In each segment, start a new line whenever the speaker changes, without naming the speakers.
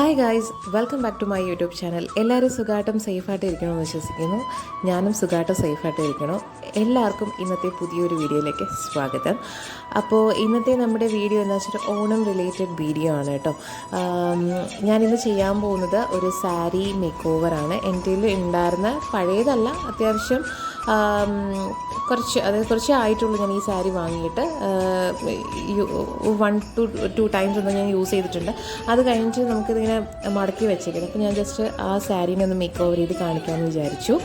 Hi guys welcome back to my YouTube channel എല്ലാവരും സുഖമായിട്ടും സേഫായിട്ട് ഇരിക്കണമെന്ന് വിശ്വസിക്കുന്നു. ഞാനും സുഖമായിട്ടും സേഫായിട്ട് ഇരിക്കണം? എല്ലാവർക്കും ഇന്നത്തെ പുതിയൊരു വീഡിയോയിലേക്ക് സ്വാഗതം. അപ്പോൾ ഇന്നത്തെ നമ്മുടെ വീഡിയോ എന്ന് വെച്ചാൽ ഓണം റിലേറ്റഡ് വീഡിയോ ആണ് കേട്ടോ. ഞാനിന്ന് ചെയ്യാൻ പോകുന്നത് ഒരു സാരി മേക്ക് ഓവറാണ് എന്റെ ഉണ്ടായിരുന്ന പഴയതല്ല അത്യാവശ്യം കുറച്ച് അതായത് കുറച്ചേ ആയിട്ടുള്ളൂ ഞാൻ ഈ സാരി വാങ്ങിയിട്ട്. വൺ ടു ടു ടൈംസ് ഒന്നും ഞാൻ യൂസ് ചെയ്തിട്ടുണ്ട്. അത് കഴിഞ്ഞിട്ട് നമുക്കിതിങ്ങനെ മടക്കി വെച്ചേക്കുന്നത് അപ്പോൾ ഞാൻ ജസ്റ്റ് ആ സാരീനെ ഒന്ന് മേക്ക് ഓവർ ചെയ്ത് കാണിക്കാമെന്ന് വിചാരിച്ചു.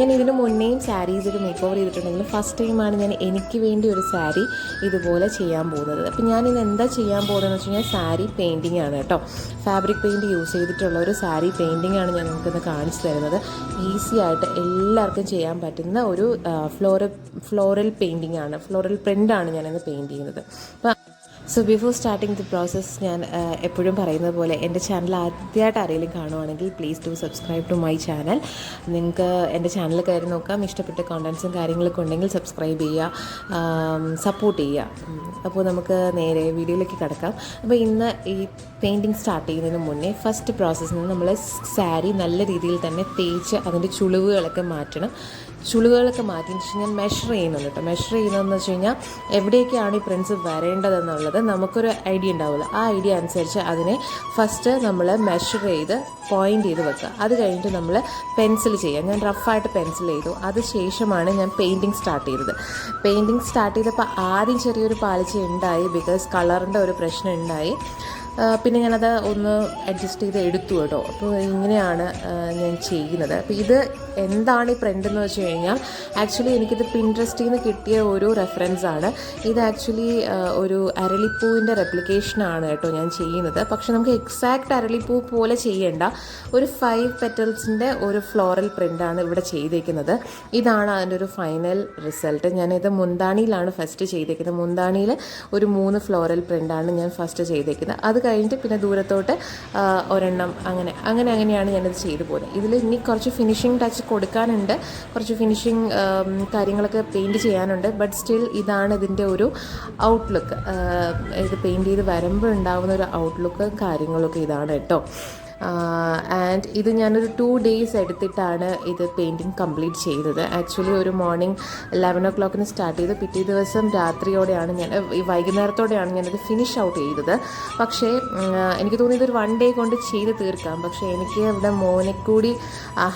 ഞാൻ ഇതിന് മുന്നേയും സാരീസ് മേക്ക് ഓവർ ചെയ്തിട്ടുണ്ടെങ്കിലും ഫസ്റ്റ് ടൈമാണ് ഞാൻ എനിക്ക് വേണ്ടി ഒരു സാരി ഇതുപോലെ ചെയ്യാൻ പോകുന്നത്. അപ്പോൾ ഞാൻ ഇത് എന്താ ചെയ്യാൻ പോകുന്നതെന്ന് വെച്ച് കഴിഞ്ഞാൽ സാരി പെയിന്റിംഗ് ആണ് കേട്ടോ. ഫാബ്രിക് പെയിന്റ് യൂസ് ചെയ്തിട്ടുള്ള ഒരു സാരി പെയിന്റിംഗ് ആണ് ഞാൻ നിങ്ങൾക്കിന്ന് കാണിച്ചു തരുന്നത്. ഈസി ആയിട്ട് എല്ലാവർക്കും ചെയ്യാൻ പറ്റുന്ന ഒരു ഫ്ലോറൽ ഫ്ലോറൽ പെയിന്റിംഗ് ആണ്. ഫ്ലോറൽ പ്രിന്റാണ് ഞാനിന്ന് പെയിന്റ് ചെയ്യുന്നത്. അപ്പോൾ so before starting the process ഞാൻ എപ്പോഴും പറയുന്നത് പോലെ എന്റെ ചാനൽ ആദ്യമായിട്ട് ആരെങ്കിലും കാണുവാണെങ്കിൽ please to subscribe to my channel നിങ്ങൾക്ക് എന്റെ ചാനൽ കയറി നോക്കാം. ഇഷ്ടപ്പെട്ട കോണ്ടൻസും കാര്യങ്ങളൊക്കെ ഉണ്ടെങ്കിൽ സബ്സ്ക്രൈബ് ചെയ്യുക. സപ്പോർട്ട് ചെയ്യുക. അപ്പോൾ നമുക്ക് നേരെ വീഡിയോയിലേക്ക് കിടക്കാം. അപ്പോൾ ഇന്ന് ഈ പെയിന്റിങ് സ്റ്റാർട്ട് ചെയ്യുന്നതിന് മുന്നേ ഫസ്റ്റ് പ്രോസസ്സിൽ നിന്ന് നമ്മൾ സാരി നല്ല രീതിയിൽ തന്നെ തേച്ച് അതിന്റെ ചുളിവുകളൊക്കെ മാറ്റണം. ചുളിവുകളൊക്കെ മാറ്റി. ശേഷം ഞാൻ മെഷർ ചെയ്യുന്നുണ്ട് കേട്ടോ. മെഷർ ചെയ്യുന്നതെന്ന് വെച്ച് കഴിഞ്ഞാൽ എവിടേക്കാണ് ഈ പ്രിൻസ് വരേണ്ടതെന്നുള്ളത് നമുക്കൊരു ഐഡിയ ഉണ്ടാവില്ല ആ ഐഡിയ അനുസരിച്ച് അതിനെ ഫസ്റ്റ് നമ്മൾ മെഷർ ചെയ്ത് പോയിന്റ് ചെയ്ത് വെക്കുക. അത് കഴിഞ്ഞിട്ട് നമ്മൾ പെൻസിൽ ചെയ്യുക. ഞാൻ റഫായിട്ട് പെൻസിൽ ചെയ്തു. അത് ശേഷമാണ് ഞാൻ പെയിന്റിങ് സ്റ്റാർട്ട് ചെയ്തത്. പെയിന്റിങ് സ്റ്റാർട്ട് ചെയ്തപ്പോൾ ആദ്യം ചെറിയൊരു പാളിച്ച ഉണ്ടായി. ബിക്കോസ് കളറിന്റെ ഒരു പ്രശ്നം ഉണ്ടായി. പിന്നെ ഞാനത് ഒന്ന് അഡ്ജസ്റ്റ് ചെയ്ത് എടുത്തു കേട്ടോ. അപ്പോൾ ഇങ്ങനെയാണ് ഞാൻ ചെയ്യുന്നത്. അപ്പോൾ ഇത് എന്താണ് ഈ പ്രിന്റ് എന്ന് വെച്ച് കഴിഞ്ഞാൽ ആക്ച്വലി എനിക്കിത് പിൻട്രസ്റ്റിൽ നിന്ന് കിട്ടിയ ഒരു റെഫറൻസ് ആണ്. ഇത് ആക്ച്വലി ഒരു അരളിപ്പൂവിന്റെ റെപ്ലിക്കേഷനാണ് കേട്ടോ ഞാൻ ചെയ്യുന്നത്. പക്ഷെ നമുക്ക് എക്സാക്റ്റ് അരളിപ്പൂ പോലെ ചെയ്യേണ്ട ഒരു ഫൈവ് പെറ്റൽസിന്റെ ഒരു ഫ്ലോറൽ പ്രിന്റാണ് ഇവിടെ ചെയ്തേക്കുന്നത്. ഇതാണ് അതിന്റെ ഒരു ഫൈനൽ റിസൾട്ട് ഞാനിത് മുന്താണിയിലാണ് ഫസ്റ്റ് ചെയ്തേക്കുന്നത്. മുന്താണിയിൽ ഒരു മൂന്ന് ഫ്ലോറൽ പ്രിന്റാണ് ഞാൻ ഫസ്റ്റ് ചെയ്തേക്കുന്നത്. അത് കഴിഞ്ഞിട്ട് പിന്നെ ദൂരത്തോട്ട് ഒരെണ്ണം അങ്ങനെ. അങ്ങനെ അങ്ങനെയാണ് ഞാനത് ചെയ്തു പോകുന്നത്. ഇതിൽ ഇനി കുറച്ച് ഫിനിഷിംഗ് ടച്ച് കൊടുക്കാനുണ്ട്. കുറച്ച് ഫിനിഷിംഗ് കാര്യങ്ങളൊക്കെ പെയിന്റ് ചെയ്യാനുണ്ട്. ബട്ട് സ്റ്റിൽ ഇതാണ് ഇതിന്റെ ഒരു ഔട്ട്ലുക്ക് ഇത് പെയിന്റ് ചെയ്ത് വരുമ്പോൾ ഉണ്ടാകുന്ന ഒരു ഔട്ട്ലുക്ക് കാര്യങ്ങളൊക്കെ ഇതാണ് കേട്ടോ. ആൻഡ് ഇത് ഞാനൊരു ടു ഡേയ്സ് എടുത്തിട്ടാണ് ഇത് പെയിന്റിങ് കംപ്ലീറ്റ് ചെയ്തത്. ആക്ച്വലി ഒരു മോർണിംഗ് ലെവൻ ഒ ക്ലോക്കിന് സ്റ്റാർട്ട് ചെയ്ത് പിറ്റേ ദിവസം രാത്രിയോടെയാണ് ഞാൻ വൈകുന്നേരത്തോടെയാണ് ഞാനത് ഫിനിഷ് ഔട്ട് ചെയ്തത്. പക്ഷേ എനിക്ക് തോന്നി ഇതൊരു വൺ ഡേ കൊണ്ട് ചെയ്ത് തീർക്കാം. പക്ഷേ എനിക്ക് ഇവിടെ മോനെ കൂടി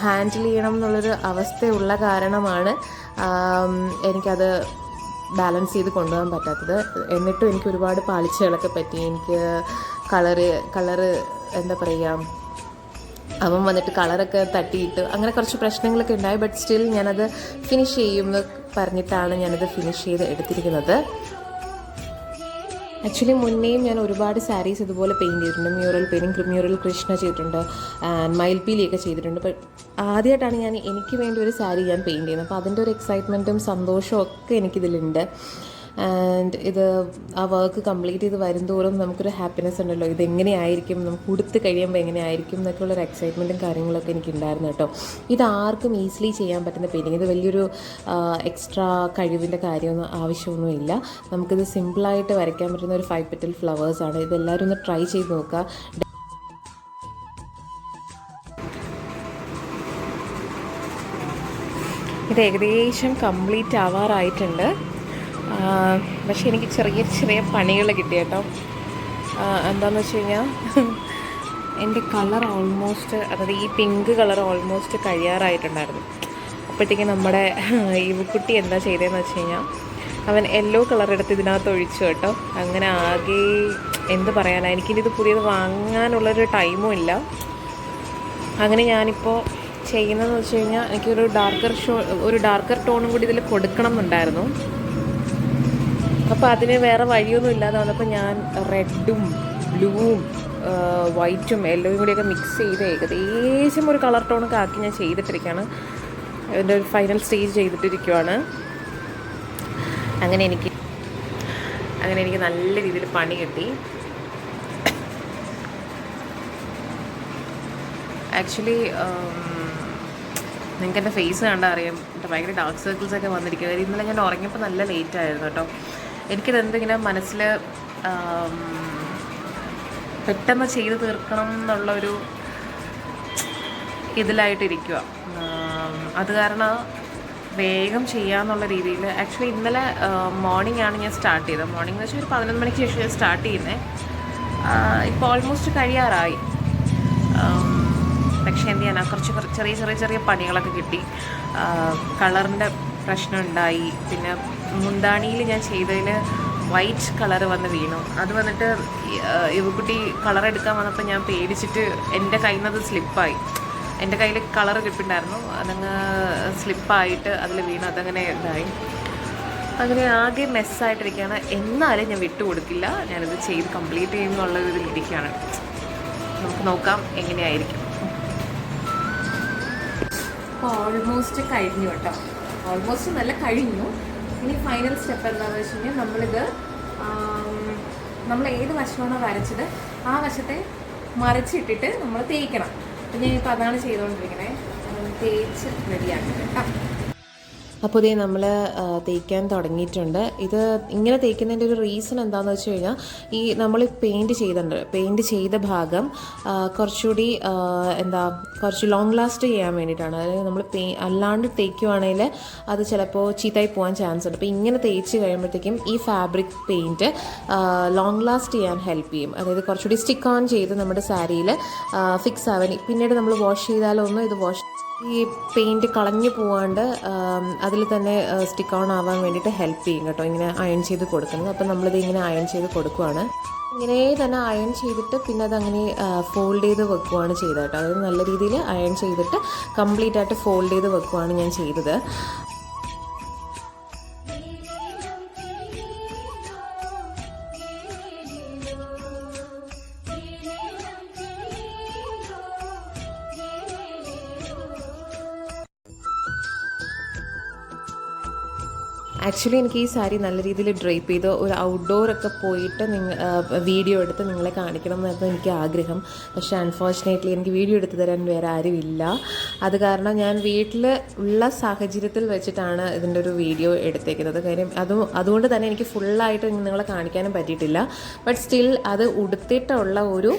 ഹാൻഡിൽ ചെയ്യണം എന്നുള്ളൊരു അവസ്ഥയുള്ള കാരണമാണ് എനിക്കത് ബാലൻസ് ചെയ്ത് കൊണ്ടുപോകാൻ പറ്റാത്തത്. എന്നിട്ടും എനിക്ക് ഒരുപാട് പാളിച്ചകളൊക്കെ പറ്റി. എനിക്ക് കളറ് കളറ് എന്താ പറയുക അവൻ വന്നിട്ട് കളറൊക്കെ തട്ടിയിട്ട് അങ്ങനെ കുറച്ച് പ്രശ്നങ്ങളൊക്കെ ഉണ്ടായി. ബട്ട് സ്റ്റിൽ ഞാനത് ഫിനിഷ് ചെയ്യും എന്ന് പറഞ്ഞിട്ടാണ് ഞാനത് ഫിനിഷ് ചെയ്ത് എടുത്തിരിക്കുന്നത്. ആക്ച്വലി മുന്നേയും ഞാൻ ഒരുപാട് സാരീസ് ഇതുപോലെ പെയിന്റ് ചെയ്തിട്ടുണ്ട്. മ്യൂറൽ പെയിന്റിങ് മ്യൂറൽ കൃഷ്ണ ചെയ്തിട്ടുണ്ട്. ആൻഡ് മയിൽപീലിയൊക്കെ ചെയ്തിട്ടുണ്ട്. ബട്ട് ആദ്യമായിട്ടാണ് ഞാൻ എനിക്ക് വേണ്ടി ഒരു സാരി ഞാൻ പെയിന്റ് ചെയ്യുന്നത്. അപ്പോൾ അതിന്റെ ഒരു എക്സൈറ്റ്മെന്റും സന്തോഷവും ഒക്കെ എനിക്കിതിലുണ്ട്. ആൻഡ് ഇത് ആ വർക്ക് കംപ്ലീറ്റ് ചെയ്ത് വരുന്തോറും നമുക്കൊരു ഹാപ്പിനെസ് ഉണ്ടല്ലോ. ഇതെങ്ങനെയായിരിക്കും? നമുക്ക് കൊടുത്ത് കഴിയുമ്പോൾ എങ്ങനെയായിരിക്കും? എന്നൊക്കെയുള്ളൊരു എക്സൈറ്റ്മെന്റും കാര്യങ്ങളൊക്കെ എനിക്കുണ്ടായിരുന്നു കേട്ടോ. ഇത് ആർക്കും ഈസിലി ചെയ്യാൻ പറ്റുന്ന പെയിന്റിങ് ഇത് വലിയൊരു എക്സ്ട്രാ കഴിവിന്റെ കാര്യമൊന്നും ആവശ്യമൊന്നുമില്ല. നമുക്കിത് സിമ്പിളായിട്ട് വരയ്ക്കാൻ പറ്റുന്ന ഒരു ഫൈവ് പെറ്റൽ ഫ്ലവേഴ്സാണ് ഇതെല്ലാവരും ഒന്ന് ട്രൈ ചെയ്ത് നോക്കുക. ഇത് ഏകദേശം കംപ്ലീറ്റ് ആവാറായിട്ടുണ്ട്. പക്ഷേ എനിക്ക് ചെറിയ ചെറിയ പണികൾ കിട്ടി കേട്ടോ. എന്താണെന്ന് വെച്ച് കഴിഞ്ഞാൽ എന്റെ കളർ ഓൾമോസ്റ്റ് അതായത് ഈ പിങ്ക് കളർ ഓൾമോസ്റ്റ് കഴിയാറായിട്ടുണ്ടായിരുന്നു. അപ്പോഴത്തേക്കും നമ്മുടെ യുവക്കുട്ടി എന്താ ചെയ്തതെന്ന് വെച്ച് കഴിഞ്ഞാൽ അവൻ യെല്ലോ കളർ എടുത്ത് ഇതിനകത്ത് ഒഴിച്ചു കേട്ടോ. അങ്ങനെ ആകെ എന്ത് പറയാനാണ് ഇത് പുതിയത് വാങ്ങാനുള്ളൊരു ടൈമും ഇല്ല. അങ്ങനെ ഞാനിപ്പോൾ ചെയ്യുന്നതെന്ന് വെച്ച് കഴിഞ്ഞാൽ എനിക്കൊരു ഡാർക്കർ ഷോ ഒരു ഡാർക്കർ ടോണും കൂടി ഇതിൽ കൊടുക്കണം എന്നുണ്ടായിരുന്നു അപ്പോൾ അതിന് വേറെ വഴിയൊന്നും ഇല്ലാതെ വന്നപ്പോൾ ഞാൻ റെഡും ബ്ലൂവും വൈറ്റും യെല്ലോയും കൂടിയൊക്കെ മിക്സ് ചെയ്ത് ഏകദേശം ഒരു കളർ ടോണൊക്കെ ആക്കി ഞാൻ ചെയ്തിട്ടിരിക്കുകയാണ് അതിന്റെ ഒരു ഫൈനൽ സ്റ്റേജ് ചെയ്തിട്ടിരിക്കുവാണ്. അങ്ങനെ എനിക്ക് അങ്ങനെ എനിക്ക് നല്ല രീതിയിൽ പണി കിട്ടി. ആക്ച്വലി നിങ്ങൾക്ക് എന്റെ ഫേസ് കണ്ടാൽ അറിയാം. ഭയങ്കര ഡാർക്ക് സർക്കിൾസ് ഒക്കെ വന്നിരിക്കുക കാര്യം ഇന്നലെ ഞാൻ ഉറങ്ങിയപ്പോൾ നല്ല ലേറ്റ് ആയിരുന്നു കേട്ടോ. എനിക്കിത് എന്തിങ്ങനെ മനസ്സിൽ പെട്ടെന്ന് ചെയ്തു തീർക്കണം എന്നുള്ളൊരു ഇതിലായിട്ടിരിക്കുക അത് കാരണം വേഗം ചെയ്യാന്നുള്ള രീതിയിൽ ആക്ച്വലി ഇന്നലെ മോർണിംഗ് ആണ് ഞാൻ സ്റ്റാർട്ട് ചെയ്തത്. മോർണിംഗ് എന്ന് വെച്ചാൽ ഒരു പതിനൊന്ന് മണിക്ക് ശേഷം ഞാൻ സ്റ്റാർട്ട് ചെയ്യുന്നത് ഇപ്പോൾ ഓൾമോസ്റ്റ് കഴിയാറായി. പക്ഷേ എന്ത് ചെയ്യാനാണ് കുറച്ച് ചെറിയ ചെറിയ ചെറിയ പണികളൊക്കെ കിട്ടി. കളറിന്റെ പ്രശ്നം ഉണ്ടായി. പിന്നെ മുന്താണിയിൽ ഞാൻ ചെയ്തതിൽ വൈറ്റ് കളർ വന്ന് വീണു. അത് വന്നിട്ട് ഇവക്കുട്ടി കളർ എടുക്കാൻ വന്നപ്പോൾ ഞാൻ പേടിച്ചിട്ട് എന്റെ കയ്യിൽ നിന്ന് അത് സ്ലിപ്പായി എന്റെ കയ്യിൽ കളർ കിട്ടുണ്ടായിരുന്നു. അതങ്ങ് സ്ലിപ്പായിട്ട് അതിൽ വീണു. അതങ്ങനെ ഇതായി. അങ്ങനെ ആകെ മെസ്സായിട്ടിരിക്കുകയാണ് എന്നാലും ഞാൻ വിട്ടുകൊടുക്കില്ല ഞാനത് ചെയ്ത് കംപ്ലീറ്റ് ചെയ്യുന്നുള്ള ഒരു ഇതിലിരിക്കുകയാണ് നമുക്ക് നോക്കാം എങ്ങനെയായിരിക്കും. അപ്പോൾ ഓൾമോസ്റ്റ് കഴിഞ്ഞു കേട്ടോ. ഓൾമോസ്റ്റ് നല്ല കഴിഞ്ഞു. ഇനി ഫൈനൽ സ്റ്റെപ്പ് എന്താണെന്ന് വെച്ച് കഴിഞ്ഞാൽ നമ്മളിത് നമ്മൾ ഏത് വശമാണോ വരച്ചത് ആ വശത്തെ മറിച്ചിട്ടിട്ട് നമ്മൾ തേക്കണം. അപ്പം ഞാനിപ്പോൾ അതാണ് ചെയ്തുകൊണ്ടിരിക്കണേ ഉം, തേച്ച് റെഡിയാക്കുന്നത് കേട്ടോ അപ്പോൾ ഇതേ നമ്മൾ തേക്കാൻ തുടങ്ങിയിട്ടുണ്ട്. ഇത് ഇങ്ങനെ തേക്കുന്നതിന്റെ ഒരു റീസൺ എന്താണെന്ന് വെച്ച് കഴിഞ്ഞാൽ ഈ നമ്മൾ പെയിന്റ് ചെയ്തിട്ടുണ്ട്. പെയിന്റ് ചെയ്ത ഭാഗം കുറച്ചുകൂടി എന്താ കുറച്ച് ലോങ് ലാസ്റ്റ് ചെയ്യാൻ വേണ്ടിയിട്ടാണ്. അതായത് നമ്മൾ പേ അല്ലാണ്ട് തേക്കുവാണെങ്കിൽ അത് ചിലപ്പോൾ ചീത്തായി പോകാൻ ചാൻസ് ഉണ്ട്. അപ്പോൾ ഇങ്ങനെ തേച്ച് കഴിയുമ്പോഴത്തേക്കും ഈ ഫാബ്രിക് പെയിന്റ് ലോങ് ലാസ്റ്റ് ചെയ്യാൻ ഹെൽപ്പ് ചെയ്യും. അതായത് കുറച്ചുകൂടി സ്റ്റിക്ക് ഓൺ ചെയ്ത് നമ്മുടെ സാരിയിൽ ഫിക്സ് ആവാൻ. പിന്നീട് നമ്മൾ വാഷ് ചെയ്താലൊന്നും ഇത് വാഷ് ഈ പെയിന്റ് കളഞ്ഞു പോവാണ്ട് അതിൽ തന്നെ സ്റ്റിക്ക് ഓൺ ആവാൻ വേണ്ടിയിട്ട് ഹെൽപ്പ് ചെയ്യും കേട്ടോ. ഇങ്ങനെ അയൺ ചെയ്ത് കൊടുക്കുന്നത്. അപ്പം നമ്മളിത് ഇങ്ങനെ അയൺ ചെയ്ത് കൊടുക്കുവാണ്. ഇങ്ങനെ തന്നെ അയൺ ചെയ്തിട്ട് പിന്നെ അതങ്ങനെ ഫോൾഡ് ചെയ്ത് വെക്കുവാണ് ചെയ്തത് കേട്ടോ. അതായത് നല്ല രീതിയിൽ അയൺ ചെയ്തിട്ട് കംപ്ലീറ്റ് ആയിട്ട് ഫോൾഡ് ചെയ്ത് വെക്കുവാണ് ഞാൻ ചെയ്തത്. ആക്ച്വലി എനിക്ക് ഈ സാരി നല്ല രീതിയിൽ ഡ്രൈപ്പ് ചെയ്ത് ഒരു ഔട്ട്ഡോറൊക്കെ പോയിട്ട് നിങ്ങൾ വീഡിയോ എടുത്ത് നിങ്ങളെ കാണിക്കണം എന്നായിരുന്നു എനിക്ക് ആഗ്രഹം. പക്ഷേ അൺഫോർച്ചുനേറ്റ്ലി എനിക്ക് വീഡിയോ എടുത്ത് തരാൻ വേറെ ആരുമില്ല അത് കാരണം ഞാൻ വീട്ടിൽ ഉള്ള സാഹചര്യത്തിൽ വെച്ചിട്ടാണ് ഇതിന്റെ ഒരു വീഡിയോ എടുത്തേക്കുന്നത്. കാര്യം അതും അതുകൊണ്ട് തന്നെ എനിക്ക് ഫുള്ളായിട്ട് നിങ്ങളെ കാണിക്കാനും പറ്റിയിട്ടില്ല. ബട്ട് സ്റ്റിൽ അത് ഉടുത്തിട്ടുള്ള ഒരു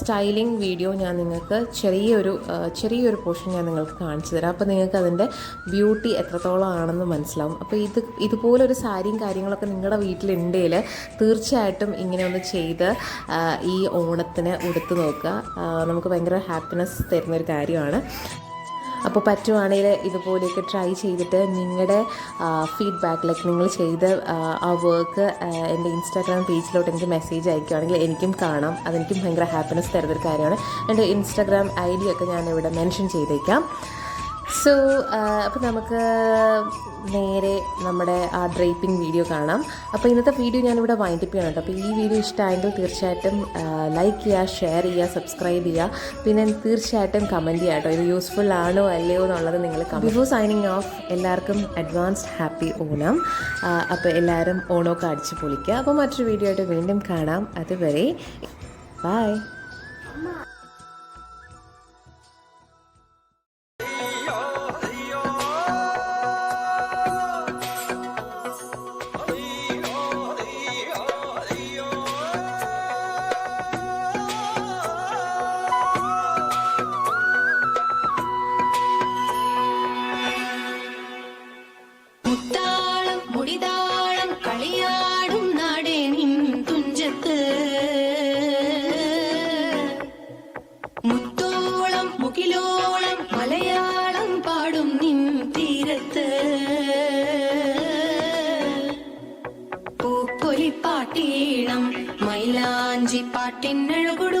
സ്റ്റൈലിംഗ് വീഡിയോ ഞാൻ നിങ്ങൾക്ക് ചെറിയൊരു ചെറിയൊരു പോർഷൻ ഞാൻ നിങ്ങൾക്ക് കാണിച്ചു തരാം. അപ്പോൾ നിങ്ങൾക്ക് അതിന്റെ ബ്യൂട്ടി എത്രത്തോളം ആണെന്ന് മനസ്സിലാവും. അപ്പോൾ ഇത് ഇതുപോലൊരു സാരിയും കാര്യങ്ങളൊക്കെ നിങ്ങളുടെ വീട്ടിലുണ്ടെങ്കിൽ തീർച്ചയായിട്ടും ഇങ്ങനെ ഒന്ന് ചെയ്ത് ഈ ഓണത്തിന് ഉടുത്ത് നോക്കുക നമുക്ക് ഭയങ്കര ഹാപ്പിനെസ് തരുന്നൊരു കാര്യമാണ്. അപ്പോൾ പറ്റുവാണെങ്കിൽ ഇതുപോലെയൊക്കെ ട്രൈ ചെയ്തിട്ട് നിങ്ങളുടെ ഫീഡ്ബാക്ക് ലൈക്ക് നിങ്ങൾ ചെയ്ത ആ, വർക്ക് എന്റെ ഇൻസ്റ്റാഗ്രാം പേജിലോട്ട് എനിക്ക് മെസ്സേജ് അയക്കുകയാണെങ്കിൽ എനിക്കും കാണാം. അതെനിക്കും ഭയങ്കര ഹാപ്പിനെസ് തരുന്നൊരു കാര്യമാണ്. എന്റെ ഇൻസ്റ്റാഗ്രാം ഐ ഡി ഒക്കെ ഞാൻ ഇവിടെ മെൻഷൻ ചെയ്തേക്കാം. സോ അപ്പോൾ നമുക്ക് നേരെ നമ്മുടെ ആ ഡ്രേപ്പിംഗ് വീഡിയോ കാണാം. അപ്പോൾ ഇന്നത്തെ വീഡിയോ ഞാനിവിടെ വൈൻഡപ്പ് ചെയ്യണം കേട്ടോ. അപ്പോൾ ഈ വീഡിയോ ഇഷ്ടമായെങ്കിൽ തീർച്ചയായിട്ടും ലൈക്ക് ചെയ്യുക ഷെയർ ചെയ്യുക സബ്സ്ക്രൈബ് ചെയ്യുക. പിന്നെ തീർച്ചയായിട്ടും കമന്റ് ചെയ്യുക കേട്ടോ. ഇത് യൂസ്ഫുൾ ആണോ അല്ലയോ എന്നുള്ളത് നിങ്ങൾ ബിഫോർ സൈനിങ് ഓഫ് എല്ലാവർക്കും അഡ്വാൻസ്ഡ് ഹാപ്പി ഓണം അപ്പോൾ എല്ലാവരും ഓണമൊക്കെ അടിച്ച് പൊളിക്കുക. അപ്പോൾ മറ്റൊരു വീഡിയോ ആയിട്ട് വീണ്ടും കാണാം. അതുവരെ ബൈ
தென்னழகுடு